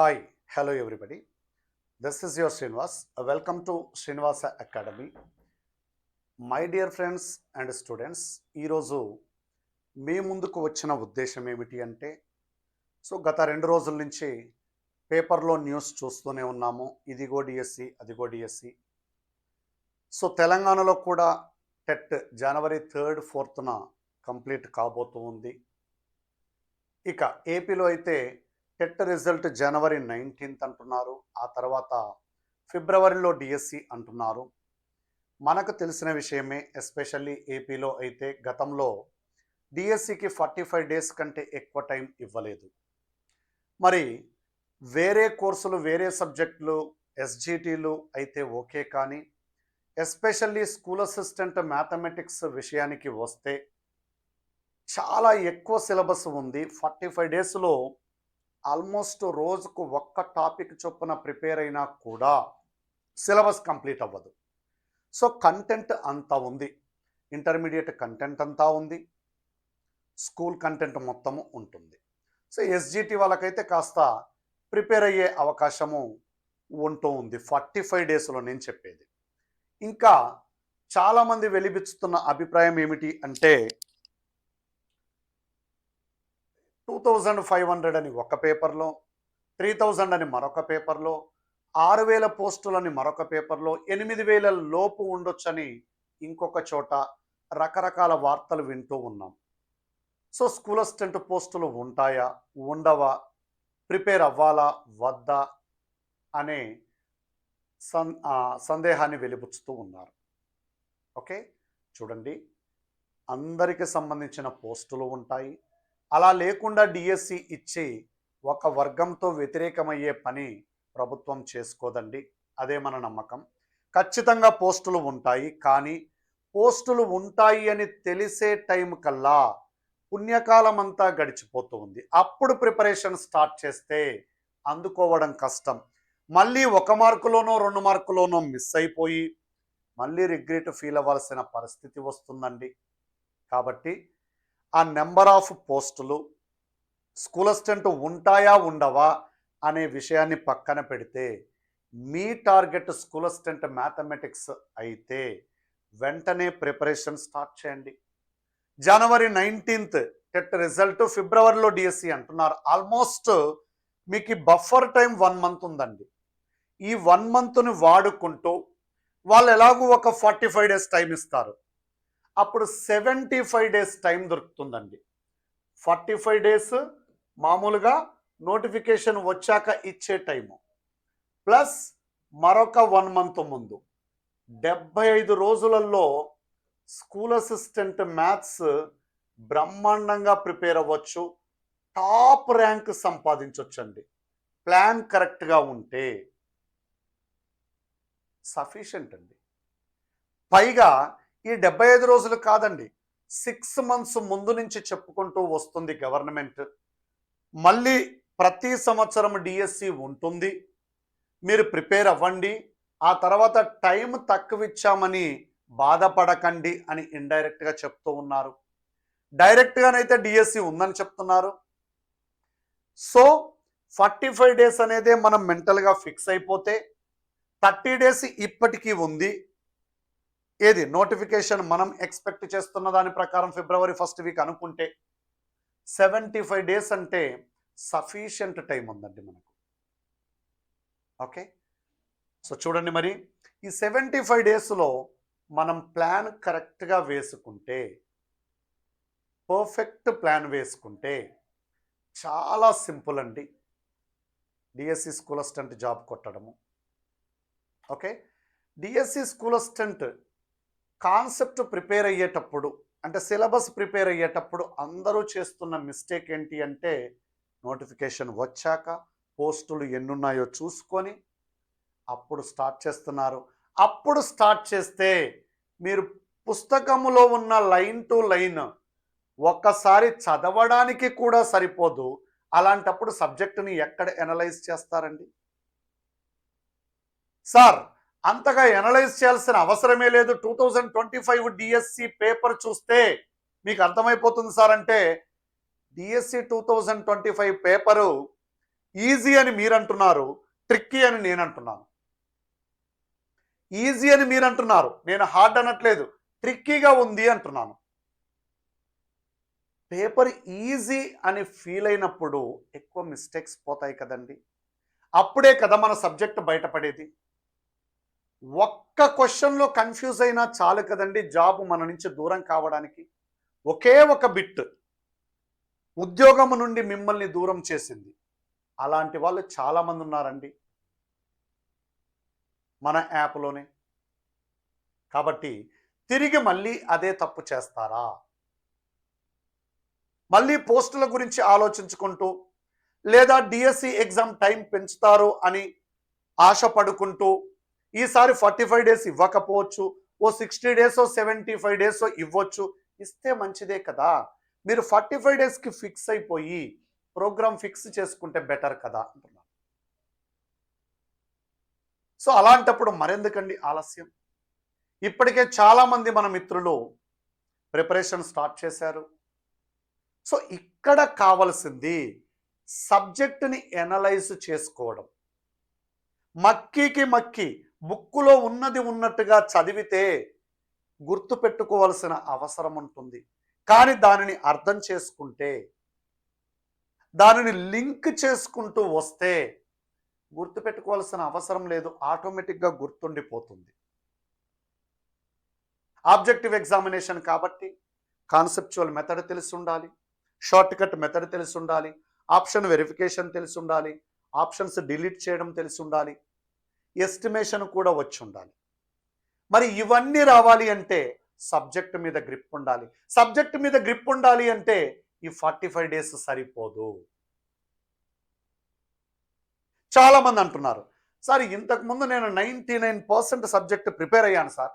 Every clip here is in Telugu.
Hi hello everybody this is your Srinivas welcome to Srinivasa academy my dear friends and students ఈరోజు మీ ముందుకు వచ్చిన ఉద్దేశం ఏమిటి అంటే సో గత రెండు రోజుల నుంచి పేపర్లో న్యూస్ చూస్తూనే ఉన్నాము. ఇదిగో డిఎస్సి అదిగో డిఎస్సి సో తెలంగాణలో కూడా టెట్ జనవరి థర్డ్ ఫోర్త్న కంప్లీట్ కాబోతూ ఉంది. ఇక ఏపీలో అయితే టెట్ రిజల్ట్ జనవరి నైన్టీన్త్ అంటున్నారు. ఆ తర్వాత ఫిబ్రవరిలో డిఎస్సి అంటున్నారు. మనకు తెలిసిన విషయమే ఎస్పెషల్లీ ఏపీలో అయితే గతంలో డిఎస్సికి ఫార్టీ ఫైవ్ డేస్ కంటే ఎక్కువ టైం ఇవ్వలేదు. మరి వేరే కోర్సులు వేరే సబ్జెక్టులు ఎస్జిటీలు అయితే ఓకే కానీ ఎస్పెషల్లీ స్కూల్ అసిస్టెంట్ మ్యాథమెటిక్స్ విషయానికి వస్తే చాలా ఎక్కువ సిలబస్ ఉంది. ఫార్టీ ఫైవ్ డేస్లో ఆల్మోస్ట్ రోజుకు ఒక్క టాపిక్ చొప్పున ప్రిపేర్ అయినా కూడా సిలబస్ కంప్లీట్ అవ్వదు. సో కంటెంట్ అంతా ఉంది. ఇంటర్మీడియట్ కంటెంట్ అంతా ఉంది. స్కూల్ కంటెంట్ మొత్తము ఉంటుంది. సో ఎస్జిటి వాళ్ళకైతే కాస్త ప్రిపేర్ అయ్యే అవకాశము ఉంటూ ఉంది. ఫార్టీ ఫైవ్ డేస్లో నేను చెప్పేది. ఇంకా చాలామంది వెలిబిచ్చుతున్న అభిప్రాయం ఏమిటి అంటే టూ థౌజండ్ ఫైవ్ హండ్రెడ్ అని ఒక పేపర్లో త్రీ థౌజండ్ అని మరొక పేపర్లో ఆరు వేల పోస్టులని మరొక పేపర్లో ఎనిమిది వేల లోపు ఉండొచ్చని ఇంకొక చోట రకరకాల వార్తలు వింటూ ఉన్నాం. సో స్కూల్ అసిస్టెంట్ పోస్టులు ఉంటాయా? ఉండవా? ప్రిపేర్ అవ్వాలా? వద్దా? అనే సం సందేహాన్ని వెలిబుచ్చుతూ ఉన్నారు. ఓకే? చూడండి. అందరికి సంబంధించిన పోస్టులు ఉంటాయి. అలా లేకుండా డిఎస్సి ఇచ్చి ఒక వర్గంతో వ్యతిరేకమయ్యే పని ప్రభుత్వం చేసుకోదండి. అదే మన నమ్మకం. ఖచ్చితంగా పోస్టులు ఉంటాయి కానీ పోస్టులు ఉంటాయి అని తెలిసే టైం కల్లా పుణ్యకాలం అంతా గడిచిపోతూ ఉంది అప్పుడు ప్రిపరేషన్ స్టార్ట్ చేస్తే అందుకోవడం కష్టం. మళ్ళీ ఒక మార్కులోనో రెండు మార్కులోనో మిస్ అయిపోయి మళ్ళీ రిగ్రెట్ ఫీల్ అవ్వాల్సిన పరిస్థితి వస్తుందండి. కాబట్టి ఆ నెంబర్ ఆఫ్ పోస్టులు స్కూల్ అసిస్టెంట్ ఉంటాయా ఉండవా అనే విషయాన్ని పక్కన పెడితే మీ టార్గెట్ స్కూల్ అసిస్టెంట్ మ్యాథమెటిక్స్ అయితే వెంటనే ప్రిపరేషన్ స్టార్ట్ చేయండి. జనవరి నైన్టీన్త్ టెట్ రిజల్ట్ ఫిబ్రవరిలో డిఎస్సి అంటున్నారు. ఆల్మోస్ట్ మీకు బఫర్ టైం వన్ మంత్ ఉందండి. ఈ వన్ మంత్ని వాడుకుంటూ వాళ్ళు ఎలాగూ ఒక ఫార్టీ ఫైవ్ డేస్ టైం ఇస్తారు. అప్పుడు సెవెంటీ ఫైవ్ డేస్ టైం దొరుకుతుందండి. ఫార్టీ ఫైవ్ డేస్ మామూలుగా నోటిఫికేషన్ వచ్చాక ఇచ్చే టైము. ప్లస్ మరొక వన్ మంత్ ముందు. డెబ్బై ఐదు రోజులలో స్కూల్ అసిస్టెంట్ మ్యాథ్స్ బ్రహ్మాండంగా ప్రిపేర్ అవ్వచ్చు. టాప్ ర్యాంక్ సంపాదించవచ్చండి ప్లాన్ కరెక్ట్గా ఉంటే. సఫిషియంట్ అండి పైగా ఈ డెబ్బై ఐదు రోజులు కాదండి సిక్స్ మంత్స్ ముందు నుంచి చెప్పుకుంటూ వస్తుంది గవర్నమెంట్. మళ్ళీ ప్రతి సంవత్సరం డిఎస్సి ఉంటుంది. మీరు ప్రిపేర్ అవ్వండి. ఆ తర్వాత టైం తక్కువ ఇచ్చామని బాధపడకండి అని ఇండైరెక్ట్గా చెప్తూ ఉన్నారు. డైరెక్ట్గానైతే డిఎస్సి ఉందని చెప్తున్నారు. సో ఫార్టీ ఫైవ్ డేస్ అనేది మనం మెంటల్గా ఫిక్స్ అయిపోతే థర్టీ డేస్ ఇప్పటికీ ఉంది. ఏది? నోటిఫికేషన్ మనం ఎక్స్పెక్ట్ చేస్తున్న దాని ప్రకారం ఫిబ్రవరి ఫస్ట్ వీక్ అనుకుంటే సెవెంటీ ఫైవ్ డేస్ అంటే సఫిషియంట్ టైం ఉందండి మనకు. ఓకే? సో చూడండి మరి ఈ సెవెంటీ ఫైవ్ డేస్లో మనం ప్లాన్ కరెక్ట్గా వేసుకుంటే పర్ఫెక్ట్ ప్లాన్ వేసుకుంటే చాలా సింపుల్ అండి. DSC school assistant job కొట్టడము. Okay? DSC school assistant concept prepare అయ్యేటప్పుడు అంటే సిలబస్ ప్రిపేర్ అయ్యేటప్పుడు అందరూ చేస్తున్న మిస్టేక్ ఏంటి అంటే నోటిఫికేషన్ వచ్చాక పోస్టులు ఎన్నున్నాయో చూసుకొని అప్పుడు స్టార్ట్ చేస్తున్నారు. అప్పుడు స్టార్ట్ చేస్తే మీరు పుస్తకములో ఉన్న లైన్ టు లైన్ ఒక్కసారి చదవడానికి కూడా సరిపోదు. అలాంటప్పుడు సబ్జెక్టుని ఎక్కడ ఎనలైజ్ చేస్తారండి? సార్ అంతగా ఎనలైజ్ చేయాల్సిన అవసరమే లేదు. Two thousand twenty five DSC paper చూస్తే మీకు అర్థమైపోతుంది సార్ అంటే DSC two thousand twenty five paper easy అని మీరు అంటున్నారు ట్రిక్కీ అని నేను అంటున్నాను ఈజీ అని మీరు అంటున్నారు నేను హార్డ్ అనట్లేదు ట్రిక్కీగా ఉంది అంటున్నాను. పేపర్ ఈజీ అని ఫీల్ అయినప్పుడు ఎక్కువ మిస్టేక్స్ పోతాయి కదండి. అప్పుడే కదా మన సబ్జెక్ట్ బయటపడేది. ఒక్క క్వశ్చన్లో కన్ఫ్యూజ్ అయినా చాలు కదండి జాబ్ మన నుంచి దూరం కావడానికి. ఒకే ఒక బిట్ ఉద్యోగం నుండి మిమ్మల్ని దూరం చేసింది. అలాంటి వాళ్ళు చాలామంది ఉన్నారండి. మన యాప్లోనే. కాబట్టి తిరిగి మళ్ళీ అదే తప్పు చేస్తారా? మళ్ళీ పోస్టుల గురించి ఆలోచించుకుంటూ లేదా డిఎస్సి ఎగ్జామ్ టైం పెంచుతారు అని ఆశపడుకుంటూ ఈసారి ఫార్టీ ఫైవ్ డేస్ ఇవ్వకపోవచ్చు ఓ sixty days seventy five days ఇవ్వచ్చు. ఇస్తే మంచిదే కదా. మీరు ఫార్టీ ఫైవ్ డేస్కి ఫిక్స్ అయిపోయి ప్రోగ్రామ్ ఫిక్స్ చేసుకుంటే బెటర్ కదా అంటున్నాను సో అలాంటప్పుడు మరెందుకండి ఆలస్యం? ఇప్పటికే చాలామంది మన మిత్రులు ప్రిపరేషన్ స్టార్ట్ చేశారు. సో ఇక్కడ కావలసింది సబ్జెక్టుని ఎనలైజ్ చేసుకోవడం. మక్కీకి మక్కి బుక్కులో ఉన్నది ఉన్నట్టుగా చదివితే గుర్తు పెట్టుకోవాల్సిన అవసరం ఉంటుంది. కానీ దానిని అర్థం చేసుకుంటే దానిని లింక్ చేసుకుంటూ వస్తే గుర్తుపెట్టుకోవాల్సిన అవసరం లేదు ఆటోమేటిక్గా గుర్తుండిపోతుంది. ఆబ్జెక్టివ్ ఎగ్జామినేషన్ కాబట్టి కాన్సెప్చువల్ మెథడ్ తెలిసి ఉండాలి షార్ట్ కట్ మెథడ్ తెలిసి ఉండాలి ఆప్షన్ వెరిఫికేషన్ తెలిసి ఉండాలి ఆప్షన్స్ డిలీట్ చేయడం తెలిసి ఉండాలి ఎస్టిమేషన్ కూడా వచ్చి ఉండాలి మరి ఇవన్నీ రావాలి అంటే సబ్జెక్ట్ మీద గ్రిప్ ఉండాలి. సబ్జెక్ట్ మీద గ్రిప్ ఉండాలి అంటే ఈ ఫార్టీ ఫైవ్ డేస్ సరిపోదు. చాలామంది అంటున్నారు సార్ ఇంతకుముందు నేను ninety nine percent subject prepare అయ్యాను సార్.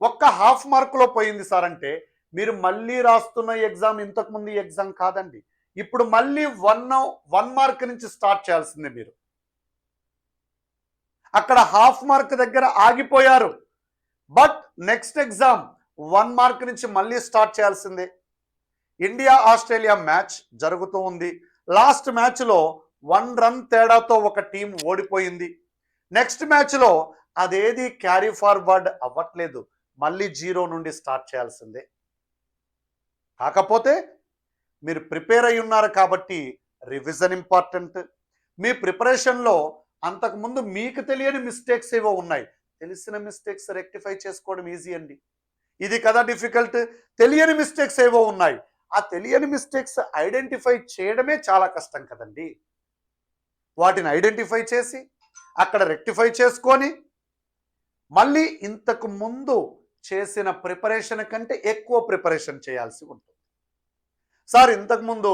ఒక్క హాఫ్ మార్కులో పోయింది సార్ అంటే మీరు మళ్ళీ రాస్తున్న ఎగ్జామ్ ఇంతకుముందు ఎగ్జామ్ కాదండి. ఇప్పుడు మళ్ళీ వన్ వన్ మార్క్ నుంచి స్టార్ట్ చేయాల్సిందే మీరు. అక్కడ హాఫ్ మార్క్ దగ్గర ఆగిపోయారు. But next exam one mark నుంచి మళ్ళీ స్టార్ట్ చేయాల్సిందే. ఇండియా ఆస్ట్రేలియా మ్యాచ్ జరుగుతూ ఉంది. లాస్ట్ మ్యాచ్లో వన్ రన్ తేడాతో ఒక టీం ఓడిపోయింది. నెక్స్ట్ మ్యాచ్లో అదేది క్యారీ ఫార్వర్డ్ అవ్వట్లేదు. మళ్ళీ జీరో నుండి స్టార్ట్ చేయాల్సిందే. కాకపోతే మీరు ప్రిపేర్ అయి ఉన్నారు కాబట్టి రివిజన్ ఇంపార్టెంట్. మీ ప్రిపరేషన్లో అంతకుముందు మీకు తెలియని మిస్టేక్స్ ఏవో ఉన్నాయి. తెలిసిన మిస్టేక్స్ రెక్టిఫై చేసుకోవడం ఈజీ అండి. ఇది కదా డిఫికల్ట్ తెలియని మిస్టేక్స్ ఏవో ఉన్నాయి. ఆ తెలియని మిస్టేక్స్ ఐడెంటిఫై చేయడమే చాలా కష్టం కదండి. వాటిని ఐడెంటిఫై చేసి అక్కడ రెక్టిఫై చేసుకొని మళ్ళీ ఇంతకు ముందు చేసిన ప్రిపరేషన్ కంటే ఎక్కువ ప్రిపరేషన్ చేయాల్సి ఉంటుంది. సార్ ఇంతకుముందు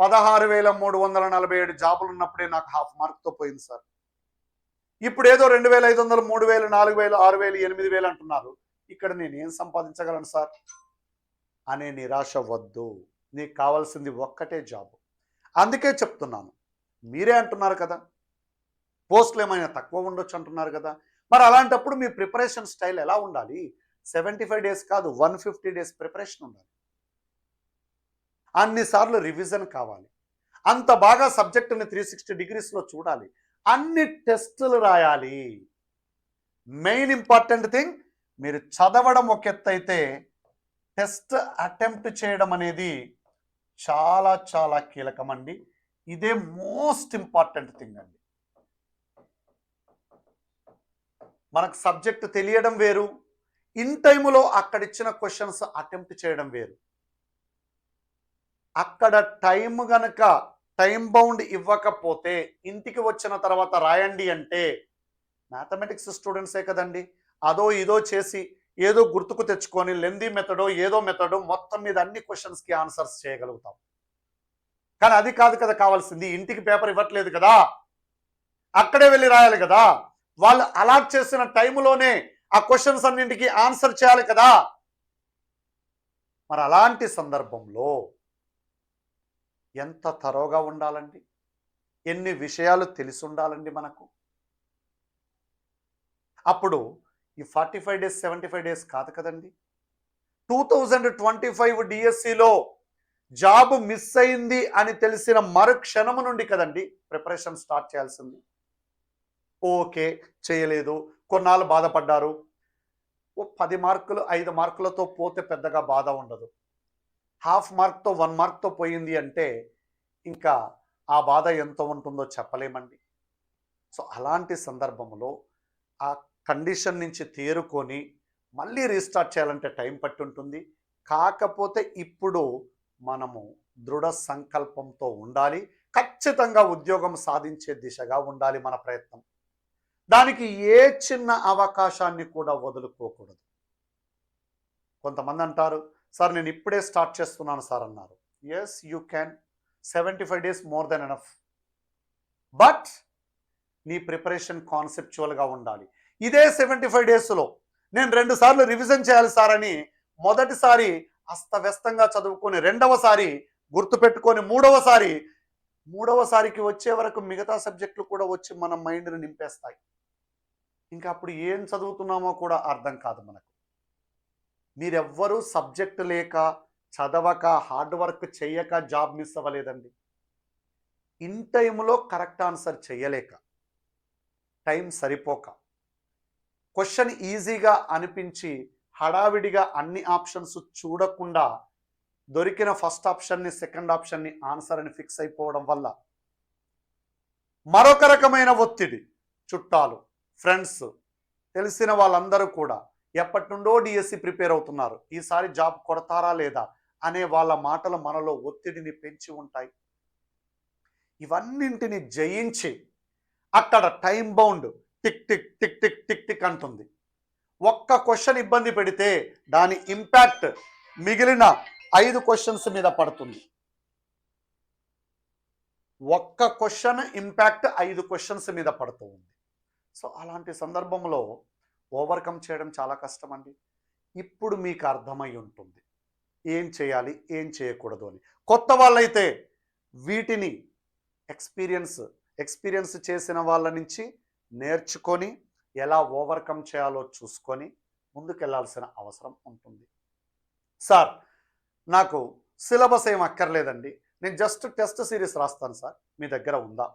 పదహారు వేల మూడు వందల నలభై ఏడు జాబులు ఉన్నప్పుడే నాకు హాఫ్ మార్క్తో పోయింది సార్. ఇప్పుడు ఏదో రెండు వేల ఐదు వందలు మూడు వేలు నాలుగు వేలు ఆరు వేలు ఎనిమిది వేలు అంటున్నారు. ఇక్కడ నేను ఏం సంపాదించగలను సార్? అనే నిరాశ వద్దు. నీకు కావాల్సింది ఒక్కటే జాబ్. అందుకే చెప్తున్నాను. మీరే అంటున్నారు కదా. పోస్టులు ఏమైనా తక్కువ ఉండొచ్చు అంటున్నారు కదా. మరి అలాంటప్పుడు మీ ప్రిపరేషన్ స్టైల్ ఎలా ఉండాలి? సెవెంటీ ఫైవ్ డేస్ కాదు వన్ ఫిఫ్టీ డేస్ ప్రిపరేషన్ ఉండాలి. అన్నిసార్లు రివిజన్ కావాలి. అంత బాగా సబ్జెక్టుని త్రీ సిక్స్టీ డిగ్రీస్లో చూడాలి. అన్ని టెస్టులు రాయాలి. మెయిన్ ఇంపార్టెంట్ థింగ్ మీరు చదవడం ఒక ఎత్తైతే టెస్ట్ అటెంప్ట్ చేయడం అనేది చాలా చాలా కీలకం అండి ఇదే మోస్ట్ ఇంపార్టెంట్ థింగ్ అండి. మనకు సబ్జెక్ట్ తెలియడం వేరు ఇన్ టైములో అక్కడ ఇచ్చిన క్వశ్చన్స్ అటెంప్ట్ చేయడం వేరు. అక్కడ టైం గనక టైం బౌండ్ ఇవ్వకపోతే ఇంటికి వచ్చిన తర్వాత రాయండి అంటే మ్యాథమెటిక్స్ స్టూడెంట్సే కదండి? అదో ఇదో చేసి ఏదో గుర్తుకు తెచ్చుకొని లెందీ మెథడో ఏదో మెథడో మొత్తం మీద అన్ని క్వశ్చన్స్కి ఆన్సర్స్ చేయగలుగుతాం. కానీ అది కాదు కదా కావాల్సింది. ఇంటికి పేపర్ ఇవ్వట్లేదు కదా. అక్కడే వెళ్ళి రాయాలి కదా. వాళ్ళు అలాట్ చేసిన టైంలోనే ఆ క్వశ్చన్స్ అన్నింటికి ఆన్సర్ చేయాలి కదా. మరి అలాంటి సందర్భంలో ఎంత తరోగా ఉండాలండి? ఎన్ని విషయాలు తెలిసి ఉండాలండి మనకు? అప్పుడు ఈ forty five days seventy five days కాదు కదండి. టూ థౌజండ్ ట్వంటీ ఫైవ్ డిఎస్సిలో జాబ్ మిస్ అయింది అని తెలిసిన మరుక్షణము నుండి కదండి ప్రిపరేషన్ స్టార్ట్ చేయాల్సింది. ఓకే చేయలేదు. కొన్నాళ్ళు బాధపడ్డారు. ఓ పది మార్కులు ఐదు మార్కులతో పోతే పెద్దగా బాధ ఉండదు. హాఫ్ మార్క్తో వన్ మార్క్తో పోయింది అంటే ఇంకా ఆ బాధ ఎంత ఉంటుందో చెప్పలేమండి. సో అలాంటి సందర్భంలో ఆ కండిషన్ నుంచి తేరుకొని మళ్ళీ రీస్టార్ట్ చేయాలంటే టైం పట్టి ఉంటుంది. కాకపోతే ఇప్పుడు మనము దృఢ సంకల్పంతో ఉండాలి. ఖచ్చితంగా ఉద్యోగం సాధించే దిశగా ఉండాలి మన ప్రయత్నం. దానికి ఏ చిన్న అవకాశాన్ని కూడా వదులుకోకూడదు. కొంతమంది అంటారు సార్ నేను ఇప్పుడే స్టార్ట్ చేస్తున్నాను సార్ అన్నారు. Yes you can seventy five days more then enough but నీ ప్రిపరేషన్ కాన్సెప్చువల్గా ఉండాలి. ఇదే సెవెంటీ ఫైవ్ డేస్లో నేను రెండు సార్లు రివిజన్ చేయాలి సార్ అని మొదటిసారి అస్తవ్యస్తంగా చదువుకొని రెండవసారి గుర్తుపెట్టుకొని మూడవసారి మూడవసారికి వచ్చే వరకు మిగతా సబ్జెక్టులు కూడా వచ్చి మన మైండ్ని నింపేస్తాయి. ఇంకా అప్పుడు ఏం చదువుతున్నామో కూడా అర్థం కాదు మనకు. మీరెవ్వరూ సబ్జెక్ట్ లేక చదవక హార్డ్ వర్క్ చేయక జాబ్ మిస్ అవ్వలేదండి. ఇన్ టైంలో కరెక్ట్ ఆన్సర్ చేయలేక టైం సరిపోక క్వశ్చన్ ఈజీగా అనిపించి హడావిడిగా అన్ని ఆప్షన్స్ చూడకుండా దొరికిన ఫస్ట్ ఆప్షన్ని సెకండ్ ఆప్షన్ని ఆన్సర్ అని ఫిక్స్ అయిపోవడం వల్ల మరొక రకమైన ఒత్తిడి చుట్టాలు ఫ్రెండ్స్ తెలిసిన వాళ్ళందరూ కూడా ఎప్పటి నుండో డిఎస్సి ప్రిపేర్ అవుతున్నారు. ఈసారి జాబ్ కొడతారా లేదా అనే వాళ్ళ మాటలు మనలో ఒత్తిడిని పెంచి ఉంటాయి. ఇవన్నింటిని జయించి అక్కడ time bound tick tick tick tick tick tick అంటుంది. ఒక్క క్వశ్చన్ ఇబ్బంది పెడితే దాని ఇంపాక్ట్ మిగిలిన ఐదు క్వశ్చన్స్ మీద పడుతుంది. ఒక్క క్వశ్చన్ ఇంపాక్ట్ ఐదు క్వశ్చన్స్ మీద పడుతూ ఉంది సో అలాంటి సందర్భంలో ఓవర్కమ్ చేయడం చాలా కష్టం అండి ఇప్పుడు మీకు అర్థమై ఉంటుంది. ఏం చేయాలి ఏం చేయకూడదు అని. కొత్త వాళ్ళైతే వీటిని ఎక్స్పీరియన్స్ ఎక్స్పీరియన్స్ చేసిన వాళ్ళ నుంచి నేర్చుకొని ఎలా ఓవర్కమ్ చేయాలో చూసుకొని ముందుకెళ్ళాల్సిన అవసరం ఉంటుంది. సార్ నాకు సిలబస్ ఏం అక్కర్లేదండి. నేను జస్ట్ టెస్ట్ సిరీస్ రాస్తాను సార్. మీ దగ్గర ఉందా?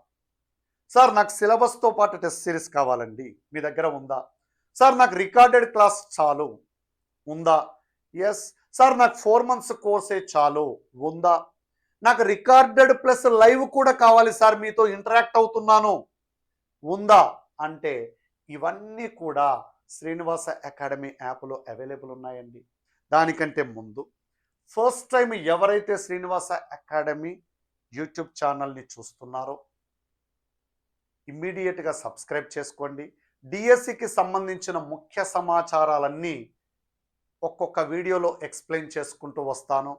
సార్ నాకు సిలబస్తో పాటు టెస్ట్ సిరీస్ కావాలండి. మీ దగ్గర ఉందా? సార్ నాకు రికార్డెడ్ క్లాస్ చాలు. ఉందా? ఎస్ సార్ నాకు ఫోర్ మంత్స్ కోర్సే చాలు. ఉందా? నాకు రికార్డెడ్ ప్లస్ లైవ్ కూడా కావాలి సార్ మీతో ఇంటరాక్ట్ అవుతున్నాను. ఉందా? అంటే ఇవన్నీ కూడా శ్రీనివాస అకాడమీ యాప్లో అవైలబుల్ ఉన్నాయండి. దానికంటే ముందు ఫస్ట్ టైం ఎవరైతే శ్రీనివాస అకాడమీ యూట్యూబ్ ఛానల్ని చూస్తున్నారో ఇమ్మీడియట్గా సబ్స్క్రైబ్ చేసుకోండి. డిఎస్సికి సంబంధించిన ముఖ్య సమాచారాలన్నీ ఒక్కొక్క వీడియోలో ఎక్స్ప్లెయిన్ చేసుకుంటూ వస్తాను.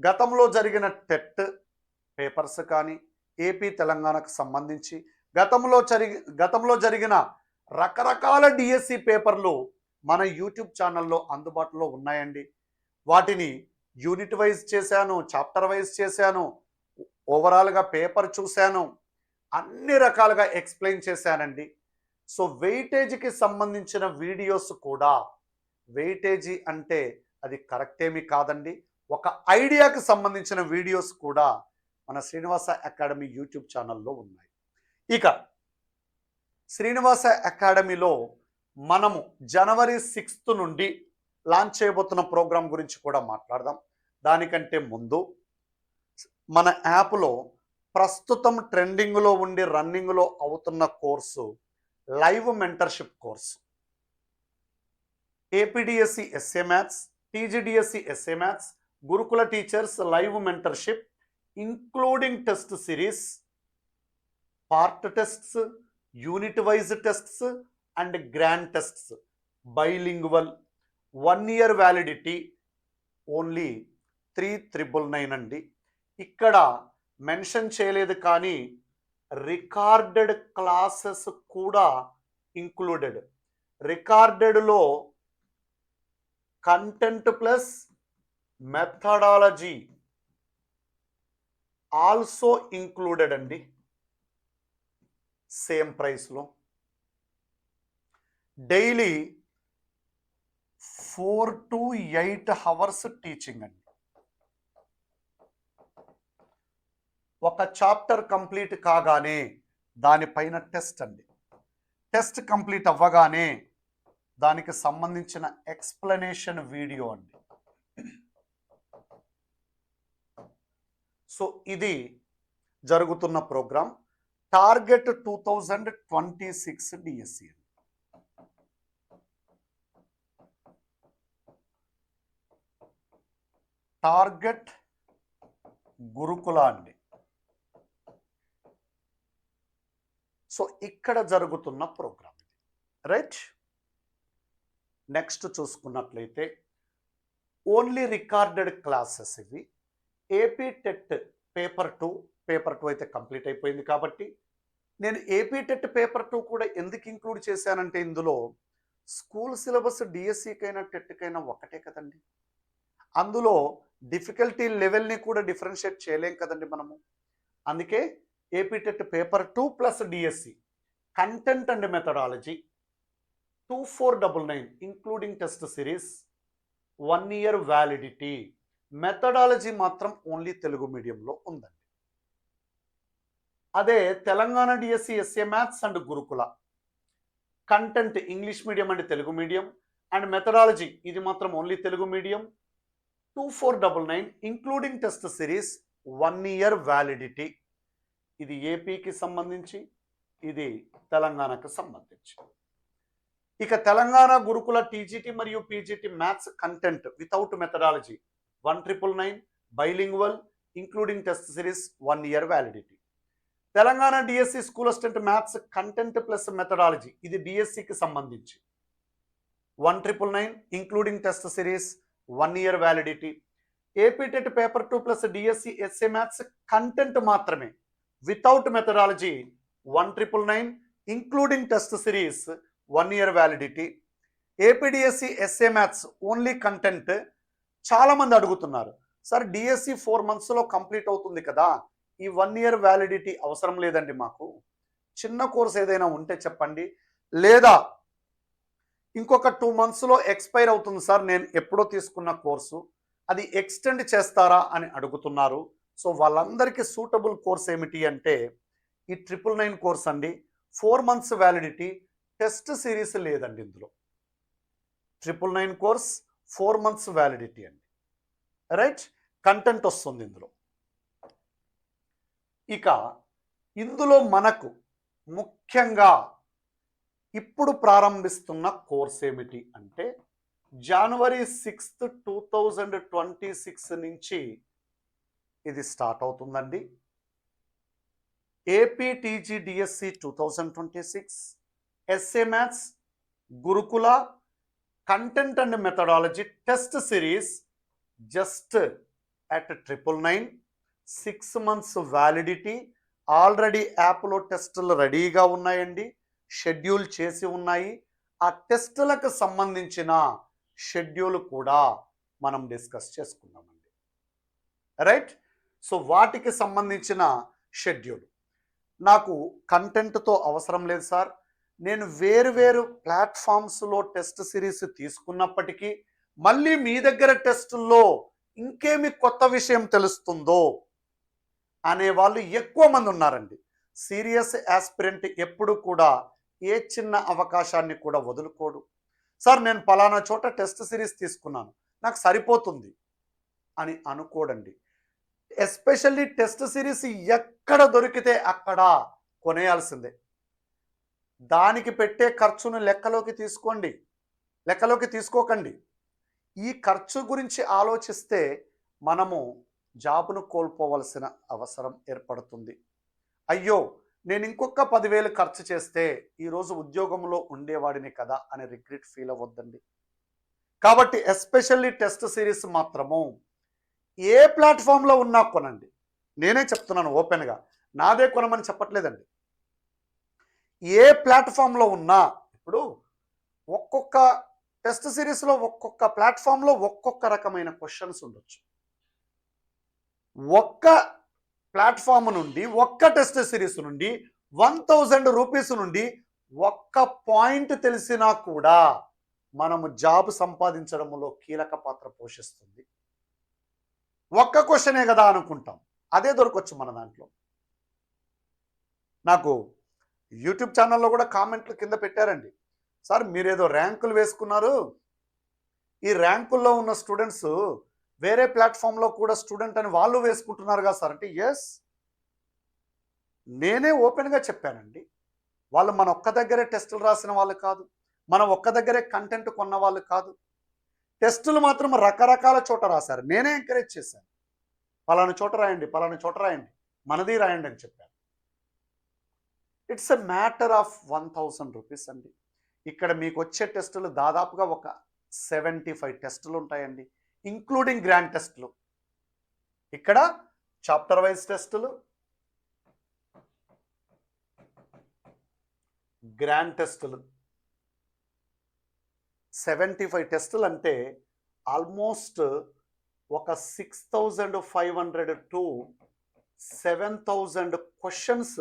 గతంలో జరిగిన టెట్ పేపర్స్ కానీ ఏపీ తెలంగాణకు సంబంధించి గతంలో జరిగి గతంలో జరిగిన రకరకాల డిఎస్సి పేపర్లు మన యూట్యూబ్ ఛానల్లో అందుబాటులో ఉన్నాయండి. వాటిని యూనిట్ వైజ్ చేశాను చాప్టర్ వైజ్ చేశాను ఓవరాల్గా పేపర్ చూశాను అన్ని రకాలుగా ఎక్స్ప్లెయిన్ చేశానండి. సో వెయిటేజీకి సంబంధించిన వీడియోస్ కూడా వెయిటేజీ అంటే అది కరెక్ట్ ఏమీ కాదండి. ఒక ఐడియాకి సంబంధించిన వీడియోస్ కూడా మన శ్రీనివాస అకాడమీ యూట్యూబ్ ఛానల్లో ఉన్నాయి. ఇక శ్రీనివాస అకాడమీలో మనము జనవరి సిక్స్త్ నుండి లాంచ్ చేయబోతున్న ప్రోగ్రాం గురించి కూడా మాట్లాడదాం. దానికంటే ముందు మన యాప్లో ప్రస్తుతం ట్రెండింగ్లో ఉండి రన్నింగ్లో అవుతున్న course live mentorship course. AP DSC SA maths TG DSC SA maths Gurukula teachers live mentorship including test series part tests unit wise tests and grand tests. Bilingual one year validity only three triple nine అండి. ఇక్కడ మెన్షన్ చేయలేదు కానీ రికార్డెడ్ క్లాసెస్ కూడా included. రికార్డెడ్లో content plus methodology also included అండి. సేమ్ ప్రైస్లో. Daily four to eight hours teaching అండి. ఒక చాప్టర్ కంప్లీట్ కాగానే దానిపైన టెస్ట్ అండి. టెస్ట్ కంప్లీట్ అవ్వగానే దానికి సంబంధించిన ఎక్స్ప్లెనేషన్ వీడియో అండి. సో ఇది జరుగుతున్న program. Target two thousand twenty six DSC target Gurukula అండి. సో ఇక్కడ జరుగుతున్న ప్రోగ్రామ్ రైట్ నెక్స్ట్ చూసుకున్నట్లయితే ఓన్లీ రికార్డెడ్ క్లాసెస్ ఇవి. AP TET paper two paper two అయితే కంప్లీట్ అయిపోయింది కాబట్టి నేను ఏపీ టెట్ పేపర్ టూ కూడా ఎందుకు ఇంక్లూడ్ చేశానంటే ఇందులో స్కూల్ సిలబస్ డిఎస్సికైనా టెట్కైనా ఒకటే కదండి. అందులో డిఫికల్టీ లెవెల్ని కూడా డిఫరెన్షియేట్ చేయలేం కదండి మనము. అందుకే AP TET paper two plus DSC content and methodology two four double nine including test series one year validity methodology మాత్రం ఓన్లీ తెలుగు మీడియంలో ఉందండి. అదే Telangana DSC SA maths and Gurukula. Content English medium and Telugu medium and methodology ఇది మాత్రం only Telugu medium two four double nine including test series one year validity ఇది ఏపీకి సంబంధించి ఇది తెలంగాణకు సంబంధించి. ఇక తెలంగాణ గురుకుల టీజీటీ మరియు PGT maths content without methodology one triple nine bilingual including test series one year validity. Telangana DSC school assistant maths content plus methodology ఇది డిఎస్సికి సంబంధించి. One triple nine including test series one year validity. AP TET paper two plus DSC SA maths content మాత్రమే without methodology one triple nine including test series one year validity AP DSC SA maths only content చాలామంది అడుగుతున్నారు. సార్ డిఎస్సి ఫోర్ మంత్స్లో కంప్లీట్ అవుతుంది కదా? ఈ వన్ ఇయర్ వ్యాలిడిటీ అవసరం లేదండి మాకు. చిన్న కోర్స్ ఏదైనా ఉంటే చెప్పండి. లేదా ఇంకొక టూ మంత్స్లో ఎక్స్పైర్ అవుతుంది సార్ నేను ఎప్పుడో తీసుకున్న కోర్సు అది ఎక్స్టెండ్ చేస్తారా? అని అడుగుతున్నారు. సో వాళ్ళందరికీ సూటబుల్ కోర్స్ ఏమిటి అంటే ఈ ట్రిపుల్ నైన్ కోర్స్ అండి. Four months validity test series లేదండి ఇందులో. Triple nine course four months validity అండి. రైట్? కంటెంట్ వస్తుంది ఇందులో. ఇక ఇందులో మనకు ముఖ్యంగా ఇప్పుడు ప్రారంభిస్తున్న కోర్స్ ఏమిటి అంటే జనవరి sixth two thousand twenty six నుంచి ఇది స్టార్ట్ అవుతుందండి. AP TG DSC two thousand twenty six SA maths Gurukula content and methodology test series just at triple nine six months validity already యాప్లో టెస్టులు రెడీగా ఉన్నాయండి షెడ్యూల్ చేసి ఉన్నాయి. ఆ టెస్టులకు సంబంధించిన షెడ్యూల్ కూడా మనం డిస్కస్ చేసుకున్నామండి. రైట్ సో వాటికి సంబంధించిన షెడ్యూల్. నాకు కంటెంట్తో అవసరం లేదు సార్. నేను వేరు వేరు ప్లాట్ఫామ్స్లో టెస్ట్ సిరీస్ తీసుకున్నప్పటికీ మళ్ళీ మీ దగ్గర టెస్టుల్లో ఇంకేమి కొత్త విషయం తెలుస్తుందో అనే వాళ్ళు ఎక్కువ మంది ఉన్నారండి. సీరియస్ యాస్పిరెంట్ ఎప్పుడు కూడా ఏ చిన్న అవకాశాన్ని కూడా వదులుకోడు. సార్ నేను పలానా చోట టెస్ట్ సిరీస్ తీసుకున్నాను. నాకు సరిపోతుంది అని అనుకోడండి. ఎస్పెషల్లీ టెస్ట్ సిరీస్ ఎక్కడ దొరికితే అక్కడ కొనేయాల్సిందే. దానికి పెట్టే ఖర్చును లెక్కలోకి తీసుకోండి. లెక్కలోకి తీసుకోకండి. ఈ ఖర్చు గురించి ఆలోచిస్తే మనము జాబును కోల్పోవలసిన అవసరం ఏర్పడుతుంది. అయ్యో నేను ఇంకొక పదివేలు ఖర్చు చేస్తే ఈరోజు ఉద్యోగంలో ఉండేవాడిని కదా అని రిగ్రెట్ ఫీల్ అవ్వద్దండి. కాబట్టి ఎస్పెషల్లీ టెస్ట్ సిరీస్ మాత్రము ఏ ప్లాట్ఫామ్లో ఉన్నా కొనండి. నేనే చెప్తున్నాను ఓపెన్గా. నాదే కొనమని చెప్పట్లేదండి. ఏ ప్లాట్ఫామ్లో ఉన్నా ఇప్పుడు ఒక్కొక్క టెస్ట్ సిరీస్లో ఒక్కొక్క ప్లాట్ఫామ్లో ఒక్కొక్క రకమైన క్వశ్చన్స్ ఉండొచ్చు. ఒక్క ప్లాట్ఫామ్ నుండి ఒక్క టెస్ట్ సిరీస్ నుండి వన్ థౌజండ్ రూపీస్ నుండి ఒక్క పాయింట్ తెలిసినా కూడా మనము జాబ్ సంపాదించడంలో కీలక పాత్ర పోషిస్తుంది. ఒక్క క్వశ్చనే కదా అనుకుంటాం. అదే దొరకొచ్చు మన దాంట్లో. నాకు యూట్యూబ్ ఛానల్లో కూడా కామెంట్లు కింద పెట్టారండి. సార్ మీరేదో ర్యాంకులు వేసుకున్నారు. ఈ ర్యాంకుల్లో ఉన్న స్టూడెంట్స్ వేరే ప్లాట్ఫామ్లో కూడా స్టూడెంట్ అని వాళ్ళు వేసుకుంటున్నారు కదా సార్. అంటే ఎస్ నేనే ఓపెన్గా చెప్పానండి. వాళ్ళు మన ఒక్క దగ్గరే టెస్టులు రాసిన వాళ్ళు కాదు. మనం ఒక్క దగ్గరే కంటెంట్ కొన్న వాళ్ళు కాదు. టెస్టులు మాత్రం రకరకాల చోట రాశారు. నేనే ఎంకరేజ్ చేశాను. పలానా చోట రాయండి పలానా చోట రాయండి. మనది రాయండి అని చెప్పాను it's a matter of one thousand rupees అండి. ఇక్కడ మీకు వచ్చే టెస్టులు దాదాపుగా ఒక సెవెంటీ ఫైవ్ టెస్టులు ఉంటాయండి ఇంక్లూడింగ్ గ్రాండ్ టెస్టులు. ఇక్కడ చాప్టర్ వైజ్ టెస్టులు గ్రాండ్ టెస్టులు. సెవెంటీ ఫైవ్ టెస్టులు అంటే ఆల్మోస్ట్ ఒక six thousand five hundred to seven thousand questions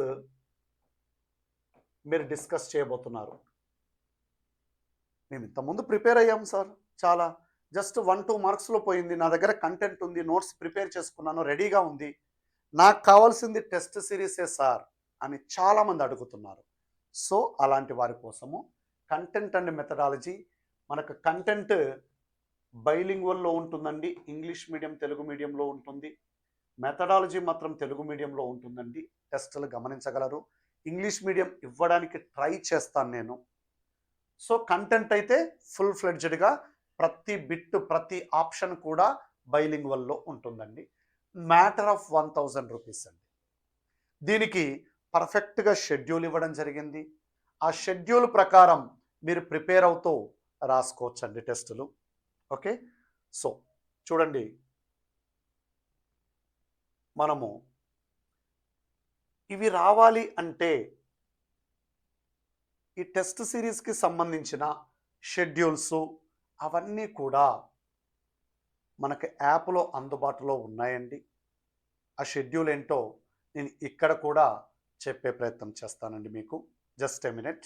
మీరు డిస్కస్ చేయబోతున్నారు. మేము ఇంతకుముందు ప్రిపేర్ అయ్యాం సార్ చాలా. జస్ట్ వన్ టూ మార్క్స్లో పోయింది నా దగ్గర కంటెంట్ ఉంది నోట్స్ ప్రిపేర్ చేసుకున్నాను రెడీగా ఉంది. నాకు కావాల్సింది టెస్ట్ సిరీసే సార్ అని చాలామంది అడుగుతున్నారు. సో అలాంటి వారి కోసము కంటెంట్ అండ్ మెథడాలజీ మనకు కంటెంట్ బైలింగ్వల్లో ఉంటుందండి. ఇంగ్లీష్ మీడియం తెలుగు మీడియంలో ఉంటుంది. మెథడాలజీ మాత్రం తెలుగు మీడియంలో ఉంటుందండి. టెస్టులు గమనించగలరు. ఇంగ్లీష్ మీడియం ఇవ్వడానికి ట్రై చేస్తాను నేను. సో కంటెంట్ అయితే ఫుల్ ఫ్లెడ్జ్డ్గా ప్రతి బిట్ ప్రతి ఆప్షన్ కూడా బైలింగ్వల్లో ఉంటుందండి. Matter of one thousand rupees అండి. దీనికి పర్ఫెక్ట్గా షెడ్యూల్ ఇవ్వడం జరిగింది. ఆ షెడ్యూల్ ప్రకారం మీరు ప్రిపేర్ అవుతూ రాసుకోవచ్చండి టెస్టులు. ఓకే? సో చూడండి. మనము ఇవి రావాలి అంటే ఈ టెస్ట్ సిరీస్కి సంబంధించిన షెడ్యూల్స్ అవన్నీ కూడా మనకి యాప్లో అందుబాటులో ఉన్నాయండి. ఆ షెడ్యూల్ ఏంటో నేను ఇక్కడ కూడా చెప్పే ప్రయత్నం చేస్తానండి మీకు. Just a minute.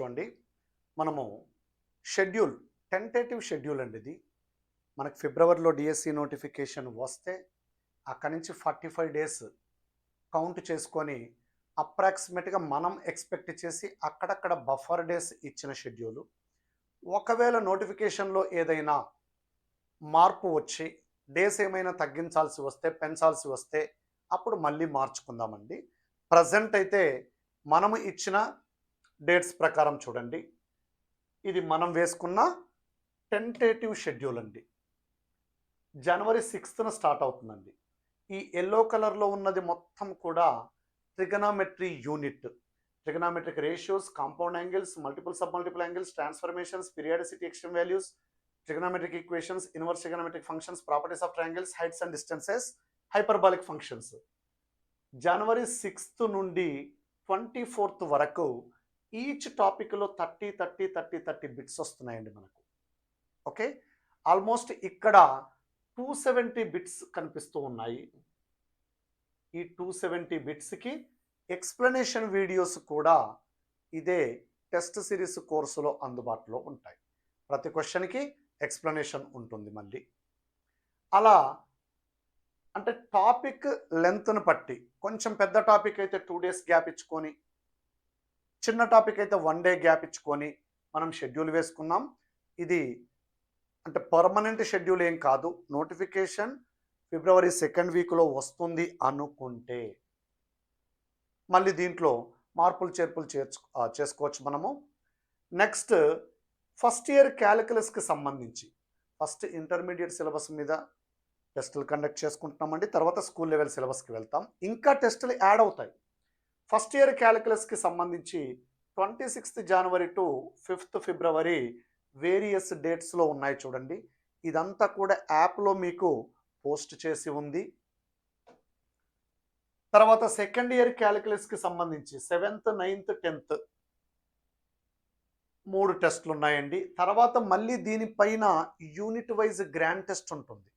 చూడండి. మనము షెడ్యూల్ టెంటేటివ్ షెడ్యూల్ అండి ఇది. మనకు ఫిబ్రవరిలో డిఎస్సి నోటిఫికేషన్ వస్తే అక్కడి నుంచి ఫార్టీ ఫైవ్ డేస్ కౌంట్ చేసుకొని అప్రాక్సిమేట్గా మనం ఎక్స్పెక్ట్ చేసి అక్కడక్కడ బఫర్ డేస్ ఇచ్చిన షెడ్యూలు ఒకవేళ నోటిఫికేషన్లో ఏదైనా మార్పు వచ్చి డేస్ ఏమైనా తగ్గించాల్సి వస్తే పెంచాల్సి వస్తే అప్పుడు మళ్ళీ మార్చుకుందామండి. ప్రజెంట్ అయితే మనము ఇచ్చిన డేట్స్ ప్రకారం చూడండి. ఇది మనం వేసుకున్న టెంటేటివ్ షెడ్యూల్ అండి. జనవరి సిక్స్త్న స్టార్ట్ అవుతుందండి. ఈ ఎల్లో కలర్లో ఉన్నది మొత్తం కూడా trigonometry unit. Trigonometric ratios compound angles multiple sub multiple angles transformations periodicity extreme values trigonometric equations inverse trigonometric functions properties of triangles, heights and distances hyperbolic functions. January sixth నుండి ట్వంటీ ఫోర్త్ వరకు ఈచ్ టాపిక్లో thirty thirty thirty thirty bits వస్తున్నాయండి మనకు. ఓకే? ఆల్మోస్ట్ ఇక్కడ టూ సెవెంటీ బిట్స్ కనిపిస్తూ ఉన్నాయి. ఈ టూ సెవెంటీ బిట్స్కి ఎక్స్ప్లెనేషన్ వీడియోస్ కూడా ఇదే టెస్ట్ సిరీస్ కోర్సులో అందుబాటులో ఉంటాయి. ప్రతి క్వశ్చన్కి ఎక్స్ప్లెనేషన్ ఉంటుంది మళ్ళీ. అలా అంటే టాపిక్ లెంత్ను బట్టి కొంచెం పెద్ద టాపిక్ అయితే టూ డేస్ గ్యాప్ ఇచ్చుకొని చిన్న టాపిక్ అయితే వన్ డే గ్యాప్ ఇచ్చుకొని మనం షెడ్యూల్ వేసుకున్నాం ఇది అంటే పర్మనెంట్ షెడ్యూల్ ఏం కాదు. నోటిఫికేషన్ ఫిబ్రవరి సెకండ్ వీక్లో వస్తుంది అనుకుంటే మళ్ళీ దీంట్లో మార్పులు చేర్పులు చేర్చు చేసుకోవచ్చు మనము. నెక్స్ట్ ఫస్ట్ ఇయర్ క్యాలిక్యులస్కి సంబంధించి ఫస్ట్ ఇంటర్మీడియట్ సిలబస్ మీద టెస్టులు కండక్ట్ చేసుకుంటున్నామండి. తర్వాత స్కూల్ లెవెల్ సిలబస్కి వెళ్తాం. ఇంకా టెస్టులు యాడ్ అవుతాయి. ఫస్ట్ ఇయర్ క్యాలిక్యులస్కి సంబంధించి ట్వంటీ సిక్స్త్ జనవరి టు ఫిఫ్త్ ఫిబ్రవరి వేరియస్ డేట్స్లో ఉన్నాయి చూడండి. ఇదంతా కూడా యాప్లో మీకు పోస్ట్ చేసి ఉంది. తర్వాత సెకండ్ ఇయర్ క్యాలిక్యులస్కి సంబంధించి సెవెంత్ నైన్త్ టెన్త్ మూడు టెస్ట్లు ఉన్నాయండి. తర్వాత మళ్ళీ దీనిపైన యూనిట్ వైజ్ గ్రాండ్ టెస్ట్ ఉంటుంది.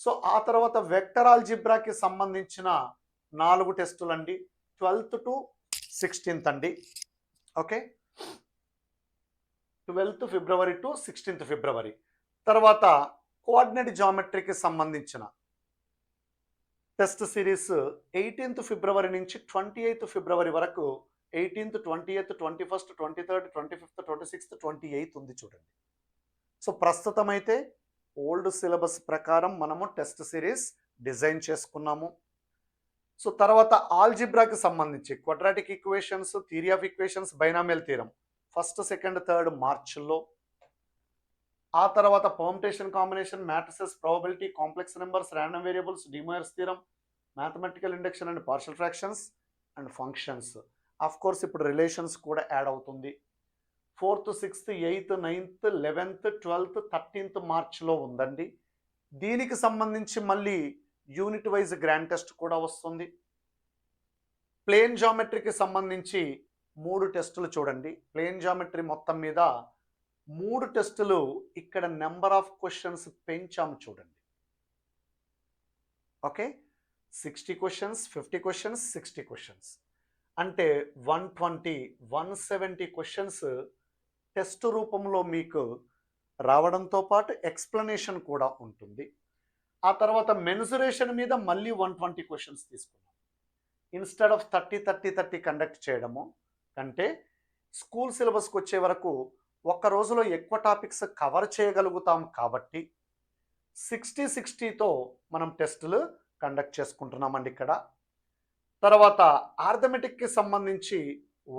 సో ఆ తర్వాత వెక్టర్ ఆల్జిబ్రాకి సంబంధించిన నాలుగు టెస్టులు అండి ట్వెల్త్ టు సిక్స్టీన్త్ అండి. ఓకే? ట్వెల్త్ ఫిబ్రవరి టు సిక్స్టీన్త్ ఫిబ్రవరి. తర్వాత కోఆర్డినేట్ జామెట్రీకి సంబంధించిన టెస్ట్ సిరీస్ ఎయిటీన్త్ ఫిబ్రవరి నుంచి ట్వంటీ ఎయిత్ ఫిబ్రవరి వరకు eighteenth twenty eighth twenty first twenty third twenty fifth twenty sixth twenty eighth ఉంది చూడండి. సో ప్రస్తుతం అయితే ఓల్డ్ సిలబస్ ప్రకారం మనము టెస్ట్ సిరీస్ డిజైన్ చేసుకున్నాము. సో తర్వాత ఆల్జిబ్రాకి సంబంధించి quadratic equations theory of equations binomial theorem first second third మార్చ్లో. ఆ తర్వాత permutation combination matrices probability complex numbers random variables De Moivre's theorem mathematical induction and partial fractions and functions of course ఇప్పుడు రిలేషన్స్ కూడా యాడ్ అవుతుంది. Fourth sixth eighth ninth eleventh twelfth thirteenth మార్చ్లో ఉందండి. దీనికి సంబంధించి మళ్ళీ యూనిట్ వైజ్ గ్రాండ్ టెస్ట్ కూడా వస్తుంది. ప్లేన్ జామెట్రీకి సంబంధించి మూడు టెస్టులు చూడండి. ప్లేన్ జామెట్రీ మొత్తం మీద మూడు టెస్టులు ఇక్కడ నెంబర్ ఆఫ్ క్వశ్చన్స్ పెంచాము చూడండి. Okay? Sixty questions fifty questions sixty questions. అంటే one twenty one seventy questions test రూపంలో మీకు రావడంతో పాటు ఎక్స్ప్లెనేషన్ కూడా ఉంటుంది. ఆ తర్వాత మెన్సురేషన్ మీద మళ్ళీ వన్ ట్వంటీ క్వశ్చన్స్ తీసుకున్నాం. Instead of thirty thirty thirty conduct చేయడము కంటే స్కూల్ సిలబస్కి వచ్చే వరకు ఒక్క రోజులో ఎక్కువ టాపిక్స్ కవర్ చేయగలుగుతాం కాబట్టి సిక్స్టీ సిక్స్టీతో మనం టెస్టులు కండక్ట్ చేసుకుంటున్నామండి ఇక్కడ. తర్వాత ఆర్థమెటిక్కి సంబంధించి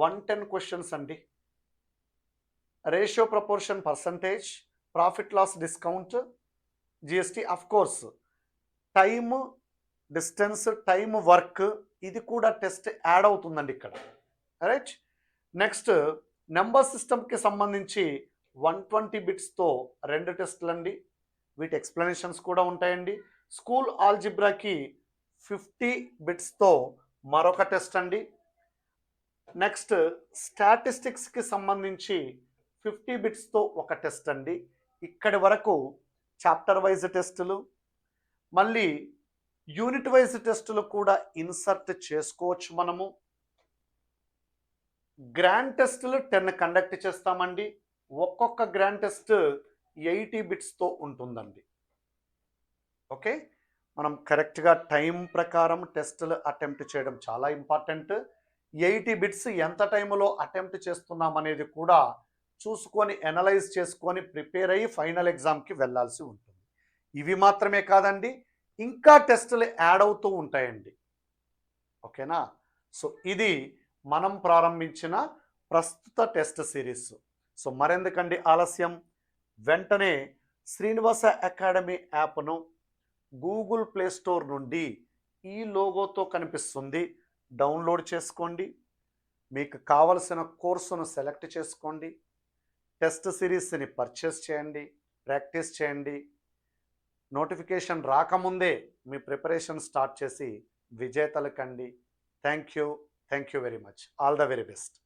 వన్ టెన్ క్వశ్చన్స్ అండి. Ratio proportion percentage profit loss discount GST of course time distance time work ఇది కూడా టెస్ట్ యాడ్ అవుతుందండి ఇక్కడ. రైట్ నెక్స్ట్ నెంబర్ సిస్టమ్కి సంబంధించి వన్ ట్వంటీ బిట్స్తో రెండు టెస్టులు అండి వీటి ఎక్స్ప్లెనేషన్స్ కూడా ఉంటాయండి. స్కూల్ ఆల్జిబ్రాకి ఫిఫ్టీ బిట్స్తో మరొక టెస్ట్ అండి. నెక్స్ట్ స్టాటిస్టిక్స్కి సంబంధించి ఫిఫ్టీ బిట్స్తో ఒక టెస్ట్ అండి. ఇక్కడి వరకు చాప్టర్ వైజ్ టెస్టులు మళ్ళీ యూనిట్ వైజ్ టెస్టులు కూడా ఇన్సర్ట్ చేసుకోవచ్చు మనము. గ్రాండ్ టెస్టులు టెన్ కండక్ట్ చేస్తామండి. ఒక్కొక్క గ్రాండ్ టెస్ట్ ఎయిటీ బిట్స్తో ఉంటుందండి. ఓకే? మనం కరెక్ట్గా టైం ప్రకారం టెస్టులు అటెంప్ట్ చేయడం చాలా ఇంపార్టెంట్. ఎయిటీ బిట్స్ ఎంత టైంలో అటెంప్ట్ చేస్తున్నాం అనేది కూడా చూసుకొని ఎనలైజ్ చేసుకొని ప్రిపేర్ అయ్యి ఫైనల్ ఎగ్జామ్కి వెళ్ళాల్సి ఉంటుంది. ఇవి మాత్రమే కాదండి ఇంకా టెస్టులు యాడ్ అవుతూ ఉంటాయండి. ఓకేనా? సో ఇది మనం ప్రారంభించిన ప్రస్తుత టెస్ట్ సిరీస్. సో మరెందుకండి ఆలస్యం? వెంటనే శ్రీనివాస అకాడమీ యాప్ను గూగుల్ ప్లే స్టోర్ నుండి ఈ లోగోతో కనిపిస్తుంది. డౌన్లోడ్ చేసుకోండి. మీకు కావలసిన కోర్సును సెలెక్ట్ చేసుకోండి. టెస్ట్ సిరీస్ని పర్చేస్ చేయండి ప్రాక్టీస్ చేయండి. నోటిఫికేషన్ రాకముందే మీ ప్రిపరేషన్ స్టార్ట్ చేసి విజేతలు కండి. Thank you thank you very much. All the very best.